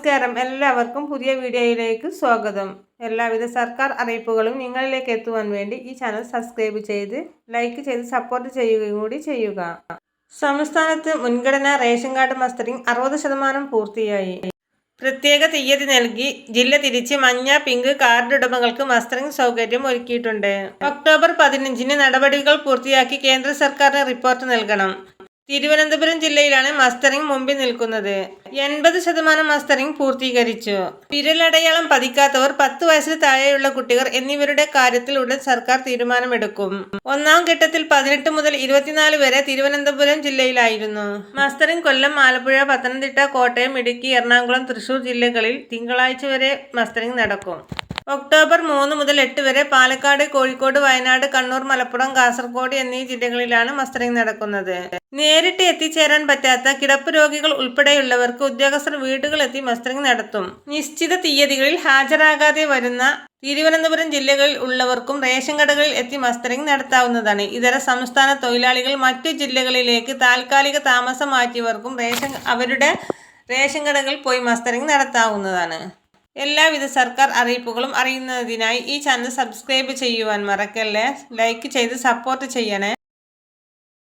നമസ്കാരം. എല്ലാവർക്കും പുതിയ വീഡിയോയിലേക്ക് സ്വാഗതം. എല്ലാവിധ സർക്കാർ അറിയിപ്പുകളും നിങ്ങളിലേക്ക് എത്തുവാൻ വേണ്ടി ഈ ചാനൽ സബ്സ്ക്രൈബ് ചെയ്ത് ലൈക്ക് ചെയ്ത് സപ്പോർട്ട് ചെയ്യുകയും കൂടി ചെയ്യുക. സംസ്ഥാനത്ത് മുൻഗണനാ റേഷൻ കാർഡ് മസ്റ്ററിംഗ് അറുപത് ശതമാനം പൂർത്തിയായി. പ്രത്യേക തീയതി നൽകി ജില്ല തിരിച്ച് മഞ്ഞ പിങ്ക് കാർഡ് ഉടമകൾക്ക് മസ്റ്ററിംഗ് സൗകര്യം ഒരുക്കിയിട്ടുണ്ട്. ഒക്ടോബർ പതിനഞ്ചിന് നടപടികൾ പൂർത്തിയാക്കി കേന്ദ്ര സർക്കാരിന് റിപ്പോർട്ട് നൽകണം. തിരുവനന്തപുരം ജില്ലയിലാണ് മസ്റ്ററിംഗ് മുമ്പിൽ നിൽക്കുന്നത്. എൺപത് ശതമാനം മസ്റ്ററിംഗ് പൂർത്തീകരിച്ചു. വിരലടയാളം പതിക്കാത്തവർ പത്ത് വയസ്സിന് താഴെയുള്ള കുട്ടികൾ എന്നിവരുടെ കാര്യത്തിൽ ഉടൻ സർക്കാർ തീരുമാനമെടുക്കും. ഒന്നാം ഘട്ടത്തിൽ പതിനെട്ട് മുതൽ ഇരുപത്തിനാല് വരെ തിരുവനന്തപുരം ജില്ലയിലായിരുന്നു. മസ്റ്ററിംഗ് കൊല്ലം ആലപ്പുഴ പത്തനംതിട്ട കോട്ടയം ഇടുക്കി എറണാകുളം തൃശൂർ ജില്ലകളിൽ തിങ്കളാഴ്ച വരെ മസ്റ്ററിംഗ് നടക്കും. ഒക്ടോബർ മൂന്ന് മുതൽ എട്ട് വരെ പാലക്കാട് കോഴിക്കോട് വയനാട് കണ്ണൂർ മലപ്പുറം കാസർഗോഡ് എന്നീ ജില്ലകളിലാണ് മസ്റ്ററിംഗ് നടക്കുന്നത്. നേരിട്ട് എത്തിച്ചേരാൻ പറ്റാത്ത കിടപ്പ് രോഗികൾ ഉൾപ്പെടെയുള്ളവർക്ക് ഉദ്യോഗസ്ഥർ വീടുകളെത്തി മസ്റ്ററിംഗ് നടത്തും. നിശ്ചിത തീയതികളിൽ ഹാജരാകാതെ വരുന്ന തിരുവനന്തപുരം ജില്ലകളിൽ ഉള്ളവർക്കും റേഷൻ കടകളിൽ എത്തി മസ്റ്ററിംഗ് നടത്താവുന്നതാണ്. ഇതര സംസ്ഥാന തൊഴിലാളികൾ മറ്റു ജില്ലകളിലേക്ക് താൽക്കാലിക താമസം മാറ്റിയവർക്കും റേഷൻ അവരുടെ റേഷൻ കടകളിൽ പോയി മസ്റ്ററിംഗ് നടത്താവുന്നതാണ്. എല്ലാവിധ സർക്കാർ അറിയിപ്പുകളും അറിയുന്നതിനായി ഈ ചാനൽ സബ്സ്ക്രൈബ് ചെയ്യുവാൻ മറക്കല്ലേ? ലൈക്ക് ചെയ്ത് സപ്പോർട്ട് ചെയ്യണേ.